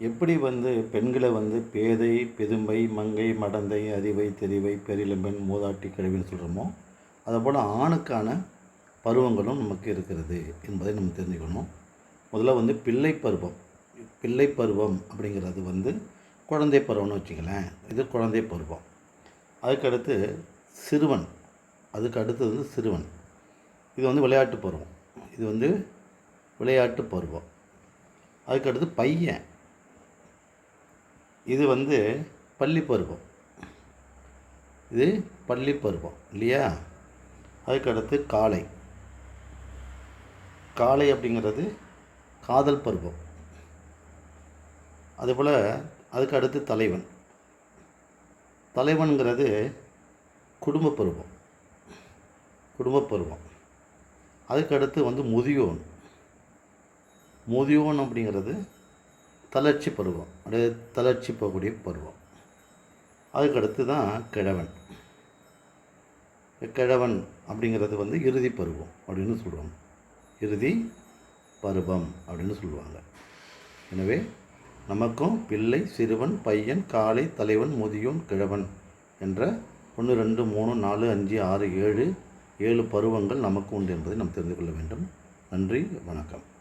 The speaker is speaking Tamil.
எப்படி வந்து பெண்களை வந்து பேதை பெதும்பை மங்கை மடந்தை அறிவை தெரிவை பெரியலம்பெண் மூதாட்டி கழிவுன்னு சொல்கிறோமோ அதுபோல் ஆணுக்கான பருவங்களும் நமக்கு இருக்கிறது என்பதை நம்ம தெரிஞ்சுக்கணும். முதல்ல வந்து பிள்ளை பருவம். பிள்ளை பருவம் அப்படிங்கிறது வந்து குழந்தை பருவம்னு வச்சுங்களேன் இது குழந்தை பருவம். அதுக்கடுத்து சிறுவன். அதுக்கு அடுத்தது வந்து சிறுவன். இது வந்து விளையாட்டு பருவம். இது வந்து விளையாட்டு பருவம். அதுக்கடுத்து பையன். இது வந்து பள்ளி பருவம். இது பள்ளி பருவம் இல்லையா? அதுக்கடுத்து காளை காளை அப்படிங்கிறது காதல் பருவம். அதுபோல் அதுக்கு அடுத்து தலைவன். தலைவனுங்கிறது குடும்ப பருவம். குடும்ப பருவம். அதுக்கு அடுத்து வந்து முதியோன். முதியோன் அப்படிங்கிறது தளர்ச்சி பருவம். அப்படியே தளர்ச்சி போகக்கூடிய பருவம். அதுக்கடுத்து தான் கிழவன். கிழவன் அப்படிங்கிறது வந்து இறுதி பருவம் அப்படின்னு சொல்லுவாங்க இறுதி பருவம் அப்படின்னு சொல்லுவாங்க. எனவே நமக்கும் பிள்ளை சிறுவன் பையன் காளை தலைவன் முதியோன் கிழவன் என்ற ஒன்று ரெண்டு மூணு நாலு அஞ்சு ஆறு ஏழு ஏழு பருவங்கள் நமக்கு உண்டு என்பதை நாம் தெரிந்து கொள்ள வேண்டும். நன்றி வணக்கம்.